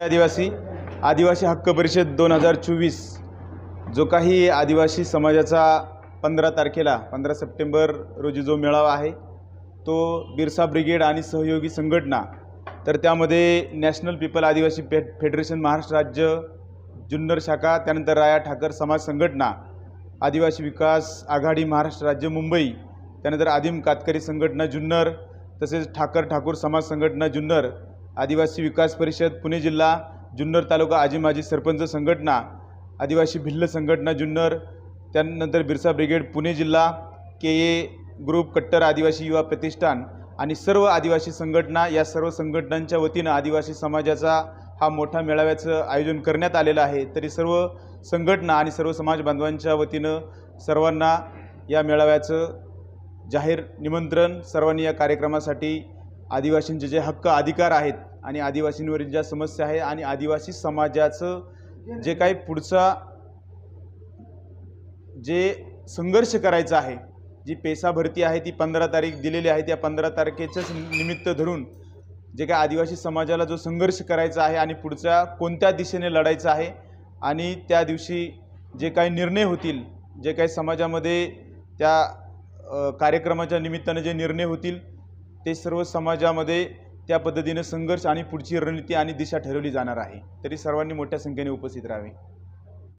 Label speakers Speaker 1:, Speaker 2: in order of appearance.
Speaker 1: आदिवासी आदिवासी हक्क परिषद दोन हजार चोवीस जो काही आदिवासी समाजाचा पंधरा तारखेला पंधरा सप्टेंबर रोजी जो मेळावा आहे तो बिरसा ब्रिगेड आणि सहयोगी संघटना तर त्यामध्ये नॅशनल पीपल आदिवासी फे फेडरेशन महाराष्ट्र राज्य जुन्नर शाखा त्यानंतर राया ठाकर समाज संघटना आदिवासी विकास आघाडी महाराष्ट्र राज्य मुंबई त्यानंतर आदिम कातकरी संघटना जुन्नर तसेच ठाकर ठाकूर समाज संघटना जुन्नर आदिवासी विकास परिषद पुणे जिल्हा जुन्नर तालुका आजी माजी सरपंच संघटना आदिवासी भिल्ल संघटना जुन्नर त्यानंतर बिरसा ब्रिगेड पुणे जिल्हा के ए ग्रुप कट्टर आदिवासी युवा प्रतिष्ठान आणि सर्व आदिवासी संघटना या सर्व संघटनांच्या वतीनं आदिवासी समाजाचा हा मोठा मेळाव्याचं आयोजन करण्यात आलेलं आहे. तरी सर्व संघटना आणि सर्व समाज बांधवांच्या वतीनं सर्वांना या मेळाव्याचं जाहीर निमंत्रण सर्वांनी या कार्यक्रमासाठी आदिवासींचे जे हक्क अधिकार आहेत आणि आदिवासींवरील ज्या समस्या आहे आणि आदिवासी समाजाचं जे काही पुढचा जे संघर्ष करायचा आहे जी पेसा भरती आहे ती पंधरा तारीख दिलेली आहे त्या पंधरा तारखेचंच निमित्त धरून जे काही आदिवासी समाजाला जो संघर्ष करायचा आहे आणि पुढच्या कोणत्या दिशेने लढायचं आहे आणि त्या दिवशी जे काही निर्णय होतील जे काही समाजामध्ये त्या कार्यक्रमाच्या निमित्तानं जे निर्णय होतील ते सर्व समाजामध्ये त्या पद्धतीनं संघर्ष आणि पुढची रणनीती आणि दिशा ठरवली जाणार आहे. तरी सर्वांनी मोठ्या संख्येने उपस्थित राहावे.